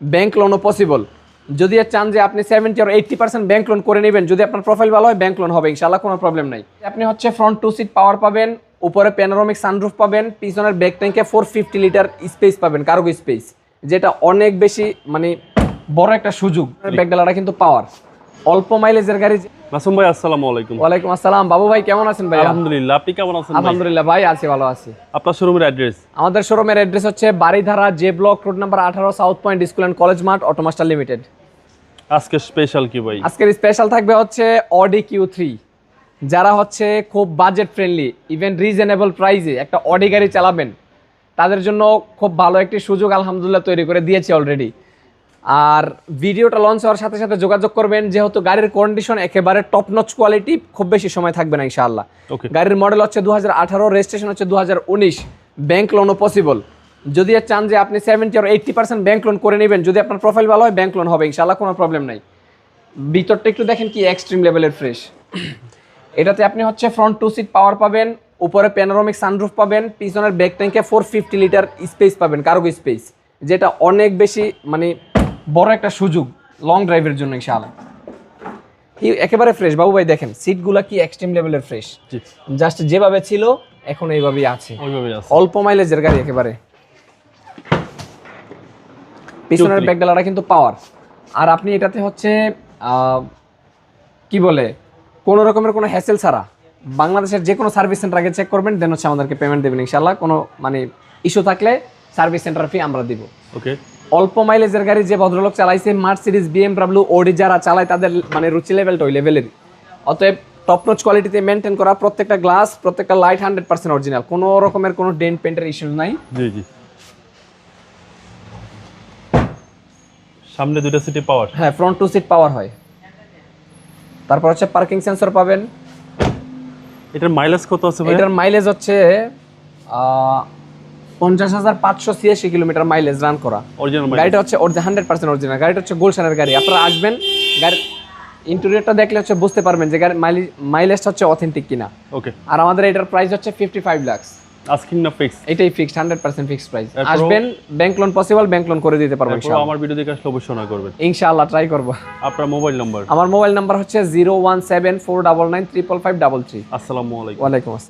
Bank লোনও possible যদি চান যে আপনি সেভেন্টি আর এইটটি পার্সেন্ট ব্যাংক লোন করে নেবেন যদি আপনার প্রোফাইল ভালো হয় ব্যাংক লোন হবে ইনশাল্লাহ কোনো প্রবলেম নাই। আপনি হচ্ছে ফ্রন্ট টু সিট পাওয়ার পাবেন উপরে প্যানোরামিক সানরুফ পাবেন পিছনের ব্যাক ট্যাঙ্কে ফোর ফিফটি লিটার স্পেস পাবেন কার্গো স্পেস যেটা অনেক বেশি মানে বড় একটা সুযোগ। ব্যাকডালাটা কিন্তু পাওয়ার অল্প মাইলেজের গাড়ি মাসুম ভাই আসসালামু আলাইকুম। ওয়ালাইকুম আসসালাম। বাবু ভাই কেমন আছেন ভাই আলহামদুলিল্লাহ আপনি কেমন আছেন আলহামদুলিল্লাহ ভাই আছি ভালো আছি। আপনার শোরুমের অ্যাড্রেস আমাদের শোরুমের অ্যাড্রেস হচ্ছে Baridhara J block road number আঠারো south point school and college mart Automaster limited. আজকে স্পেশাল কি ভাই? আজকের স্পেশাল থাকবে হচ্ছে অডি কিউ থ্রি যারা হচ্ছে খুব বাজেট ফ্রেন্ডলি ইভেন রিজনেবল প্রাইসে একটা অডি গাড়ি চালাবেন তাদের জন্য খুব ভালো একটি সুযোগ আলহামদুলিল্লাহ তৈরি করে দিয়েছি অলরেডি আর ভিডিওটা লঞ্চ হওয়ার সাথে সাথে যোগাযোগ করবেন যেহেতু গাড়ির কন্ডিশন একেবারে টপ নচ কোয়ালিটি খুব বেশি সময় থাকবে না ইনশাআল্লাহ। ওকে গাড়ির মডেল হচ্ছে দু হাজার আঠারো রেজিস্ট্রেশন হচ্ছে দু হাজার উনিশ ব্যাংক লোনও পসিবল যদি চান যে আপনি সেভেন্টি আর এইটটি পার্সেন্ট ব্যাংক লোন করে নেবেন যদি আপনার প্রোফাইল ভালো হয় ব্যাংক লোন হবে ইনশাল্লাহ কোনো প্রবলেম নাই। ভিতরটা একটু দেখেন কি এক্সট্রিম লেভেলের ফ্রেশ এটাতে আপনি হচ্ছে ফ্রন্ট টু সিট পাওয়ার পাবেন উপরে প্যানোরামিক সানরুফ পাবেন পিছনের ব্যাক ট্যাঙ্কে ফোর ফিফটি লিটার স্পেস পাবেন কার্গো স্পেস যেটা অনেক বেশি মানে বড় একটা সুযোগ লং ড্রাইভের জন্য ইনশাআল্লাহ। একেবারে ফ্রেশ বাবু ভাই দেখেন সিটগুলা কি এক্সট্রিম লেভেলের ফ্রেশ জাস্ট যেভাবে ছিল এখন এইভাবেই আছে। অল্প মাইলেজের গাড়ি একেবারে। পিছনের. ব্যাকডালাটা কিন্তু পাওয়ার আর আপনি এটাতে হচ্ছে কি বলে কোনো রকমের কোনো হ্যাসেল ছাড়া বাংলাদেশের যে কোনো সার্ভিস সেন্টার আগে চেক করবেন দেন হচ্ছে আমাদেরকে পেমেন্ট দেবেন ইনশাল্লাহ কোনো মানে ইস্যু থাকলে সার্ভিস সেন্টার ফি আমরা দিব। ওকে অল্প মাইলেজের গাড়ি যে ভদ্রলোক চালাইছে মার্সিডিজ বিএমডাব্লিউ ওডি যারা চালায় তাদের মানে রুচি লেভেলটা ওই লেভেলের অতএব টপ নচ কোয়ালিটিতে মেনটেন করা প্রত্যেকটা গ্লাস প্রত্যেকটা লাইট হান্ড্রেড পার্সেন্ট অরিজিনাল কোনো রকমের কোনো ডেন্ট পেন্টের ইস্যু নাই। জি জি। সামনে দুটো সিটি পাওয়ার হ্যাঁ ফ্রন্ট টু সিট পাওয়ার হয়। তারপর হচ্ছে পার্কিং সেন্সর পাবেন। এটার মাইলেজ কত আছে ভাই এটার মাইলেজ হচ্ছে পঞ্চাশ হাজার পাঁচশো ছিয়াশি কিলোমিটার মাইলেজ রান করা। গাড়িটা হচ্ছে হান্ড্রেড পার্সেন্ট অরিজিনাল গাড়িটা হচ্ছে গুলশানের গাড়ি। আপনারা আসবেন গাড়ির ইন্টেরিয়রটা দেখলে হচ্ছে বুঝতে পারবেন যে গাড়ির মাইলেজটা হচ্ছে অথেন্টিক কিনা। ওকে আর আমাদের এটার প্রাইস হচ্ছে ফিফটি ফাইভ লাক্স আস্কিং না ফিক্স এটাই ফিক্সড ফিক্সড প্রাইস আসবেন bank loan possible bank loan করে দিতে পারব আমার ভিডিও দেখে আসলে অবশ্যই না করবেন। ইনশাআল্লাহ ট্রাই করব। আপনার মোবাইল নাম্বার আমার মোবাইল নাম্বার হচ্ছে zero one seven four double nine triple five double three আসসালামু আলাইকুম। ওয়ালাইকুম আসসালাম।